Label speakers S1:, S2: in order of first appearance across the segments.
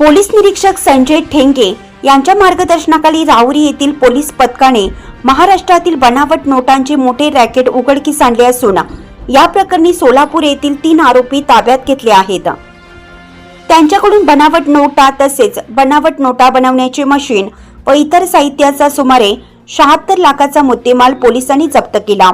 S1: Police निरीक्षक संजय ठेंगे यांच्या मार्गदर्शनाखाली राहुरी येथील पोलीस पथकाने महाराष्ट्रातील बनावट नोटांचे मोठे रॅकेट उघडकीस आणले असून या प्रकरणी सोलापूर येथील तीन आरोपी ताब्यात घेतले आहेत. त्यांच्याकडून बनावट नोटा तसेच बनावट नोटा बनवण्याचे मशीन व इतर साहित्याचा सुमारे शहात्तर लाखाचा मुद्देमाल पोलिसांनी जप्त केला.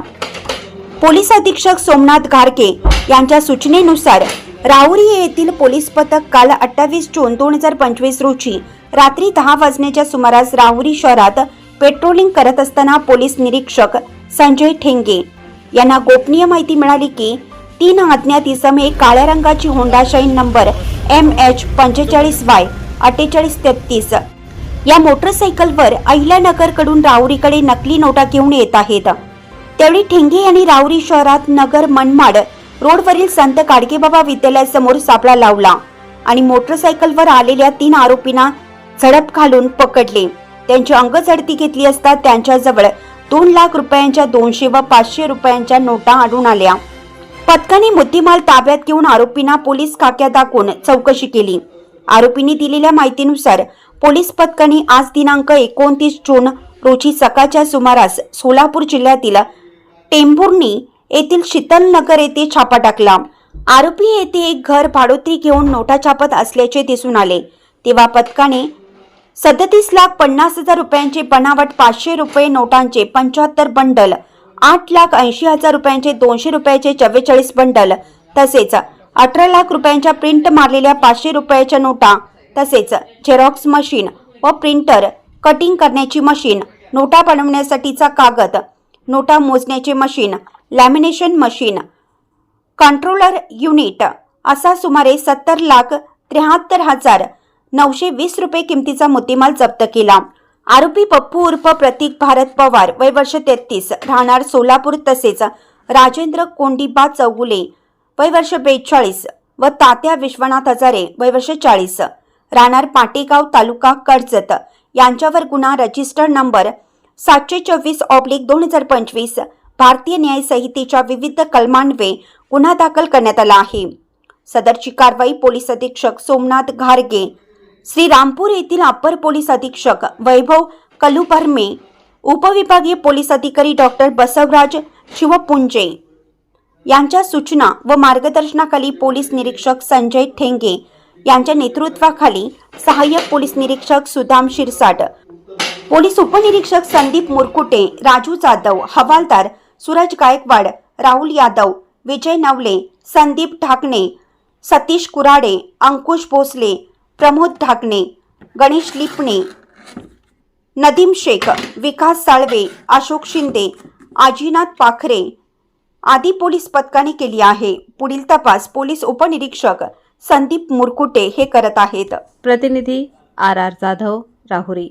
S1: पोलीस अधीक्षक सोमनाथ घारके यांच्या सूचनेनुसार राहुरी येथील पोलीस पथक काल अठ्ठावीस जून दोन हजार पंचवीस रोजी रात्री दहा वाजण्याच्या सुमारास राहुरी शहरात पेट्रोलिंग करत असताना पोलीस निरीक्षक संजय ठेंगे यांना गोपनीय माहिती मिळाली की तीन अज्ञात इसमे काळ्या रंगाची Honda Shine number M H पंचेचाळीस वाय अठ्ठेचाळीस तेहतीस या मोटरसायकलवर अहिल्यानगरकडून राहुरीकडे नकली नोटा घेऊन येत आहेत. त्यावेळी ठेंगे यांनी राहुरी शहरात नगर मनमाड रोडवरील संत काडकेबाबा विद्यालयासमोर सापळा लावला आणि मोटरसायकलवर आलेल्या तीन आरोपींना झडप घालून पकडले. त्यांची अंगझडती घेतली असता त्यांच्याजवळ दोन लाख रुपयांच्या दोनशे व पाचशे रुपयांच्या नोटा आढळून आल्या. पथकाने मुद्देमाल ताब्यात घेऊन आरोपींना पोलीस खाक्या दाखवून चौकशी केली. आरोपींनी दिलेल्या माहितीनुसार पोलीस पथकाने आज दिनांक एकोणतीस जून रोजी सकाळच्या सुमारास सोलापूर जिल्ह्यातील टेंभुर्णी येथील शीतल नगर येथे छापा टाकला. आरोपी येथे एक घर भाडोत्री घेऊन नोटा छापत असल्याचे दिसून आले. तेव्हा पथकाने सदतीस लाख पन्नास हजार रुपयांचे बनावट पाचशे रुपये नोटांचे पंच्याहत्तर बंडल आठ लाख ऐंशी हजार रुपयांचे दोनशे रुपयाचे चव्वेचाळीस बंडल तसेच अठरा लाख रुपयांच्या प्रिंट मारलेल्या पाचशे रुपयाच्या नोटा तसेच झेरॉक्स मशीन व प्रिंटर कटिंग करण्याची मशीन नोटा बनवण्यासाठीचा कागद नोटा मोजण्याचे machine lamination machine. Controller unit. असा सुमारे सत्तर लाख त्र्याहत्तर हजार नऊशे वीस रुपये किमतीचा मुद्देमाल जप्त केला. आरोपी पप्पू उर्फ प्रतीक भारत पवार वय वर्ष तेहतीस राहणार सोलापूर तसेच राजेंद्र कोंडीबा चौगुले वय वर्ष बेचाळीस व तात्या विश्वनाथ हजारे वय वर्ष चाळीस राहणार पाटेगाव तालुका कर्जत. यांच्यावर गुन्हा रजिस्टर नंबर सातशे चोवीस ऑब्लिक दोन हजार पंचवीस भारतीय न्याय संहितेच्या विविध कलमांवे गुन्हा दाखल करण्यात आला आहे. सदरची कारवाई पोलीस अधीक्षक सोमनाथ घारगे श्रीरामपूर येथील अप्पर पोलीस अधीक्षक वैभव कलुपर्मे उपविभागीय पोलीस अधिकारी डॉक्टर बसवराज शिवपुंजे यांच्या सूचना व मार्गदर्शनाखाली पोलीस निरीक्षक संजय ठेंगे यांच्या नेतृत्वाखाली सहाय्यक पोलीस निरीक्षक सुदाम शिरसाट पोलीस उपनिरीक्षक संदीप मुरकुटे राजू जाधव हवालदार सूरज गायकवाड राहुल यादव विजय नवले संदीप ढाकणे सतीश कुराडे अंकुश भोसले प्रमोद ढाकणे गणेश लिपणे नदीम शेख विकास साळवे अशोक शिंदे आजीनाथ पाखरे आदी पोलीस पथकाने केली आहे. पुढील तपास पोलीस उपनिरीक्षक संदीप मुरकुटे हे करत आहेत.
S2: प्रतिनिधी आर आर जाधव राहुरी.